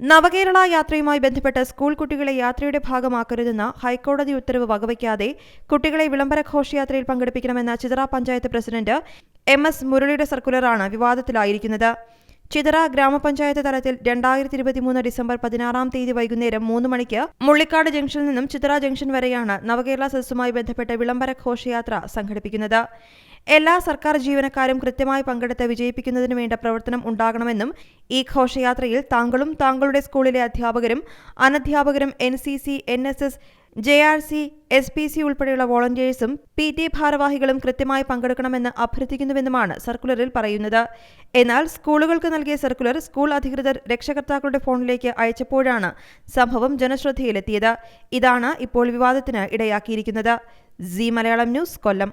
നവകേരള യാത്രയുമായി ബന്ധപ്പെട്ട് സ്കൂൾ കുട്ടികളെ യാത്രയുടെ ഭാഗമാക്കരുതെന്ന ഹൈക്കോടതി ഉത്തരവ് വകവയ്ക്കാതെ കുട്ടികളെ വിളംബര ഘോഷയാത്രയിൽ പങ്കെടുപ്പിക്കണമെന്ന Chithara panchayat president M S മുരളിയുടെ സർക്കുലറാണ് വിവാദത്തിലായിരിക്കുന്നത്. ചിതറ ഗ്രാമപഞ്ചായത്ത് തലത്തിൽ രണ്ടായിരത്തി ഇരുപത്തിമൂന്ന് ഡിസംബർ പതിനാറാം തീയതി വൈകുന്നേരം മൂന്ന് മണിക്ക് മുള്ളിക്കാട് ജംഗ്ഷനിൽ നിന്നും ചിതറ ജംഗ്ഷൻ വരെയാണ് നവകേരള സദസ്സുമായി ബന്ധപ്പെട്ട വിളംബര ഘോഷയാത്ര സംഘടിപ്പിക്കുന്നത്. എല്ലാ സർക്കാർ ജീവനക്കാരും കൃത്യമായി പങ്കെടുത്ത് വിജയിപ്പിക്കുന്നതിന് വേണ്ട പ്രവർത്തനം ഉണ്ടാകണമെന്നും ഈ ഘോഷയാത്രയിൽ താങ്കളും താങ്കളുടെ സ്കൂളിലെ അധ്യാപകരും അനധ്യാപകരും N C C N S S J R C S P C ഉൾപ്പെടെയുള്ള വോളണ്ടിയേഴ്സും പി ടി ഭാരവാഹികളും കൃത്യമായി പങ്കെടുക്കണമെന്ന് അഭ്യർത്ഥിക്കുന്നുവെന്നുമാണ് സർക്കുലറിൽ പറയുന്നത്. എന്നാൽ സ്കൂളുകൾക്ക് നൽകിയ സർക്കുലർ സ്കൂൾ അധികൃതർ രക്ഷകർത്താക്കളുടെ ഫോണിലേക്ക് അയച്ചപ്പോഴാണ് സംഭവം ജനശ്രദ്ധയിലെത്തിയത്. ഇതാണ് ഇപ്പോൾ വിവാദത്തിന് ഇടയാക്കിയിരിക്കുന്നത്. C Malayalam news Kollam.